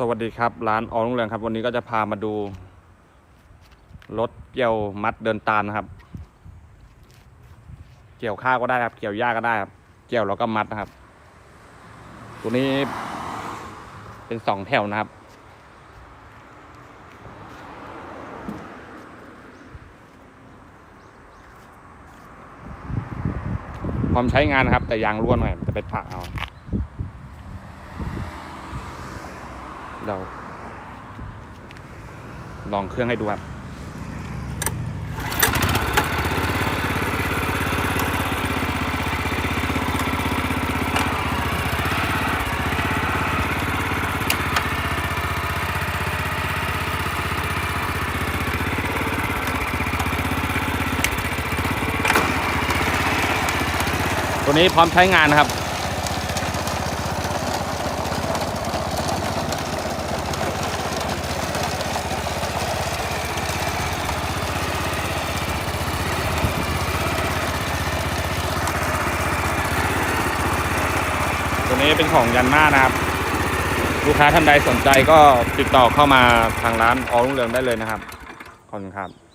สวัสดีครับ ร้านออรุ่งเรืองครับ วันนี้ก็จะพามาดู รถเกี่ยวมัดเดินตามนะครับ เกี่ยวข้าวก็ได้ครับ เกี่ยวหญ้าก็ได้ครับ เกี่ยวแล้วก็มัดนะครับ ตัวนี้เป็นสองแถวนะครับพร้อมใช้งานนะครับ แต่ยางร่วนหน่อยจะเป็นผักเอา เรา ลองเครื่องให้ดูครับตัวนี้พร้อมใช้งานนะครับ ตัวนี้เป็นของยันมานะครับ ลูกค้าท่านใดสนใจก็ติดต่อเข้ามาทางร้านออรุ่งเรืองได้เลยนะครับ ขอบคุณครับ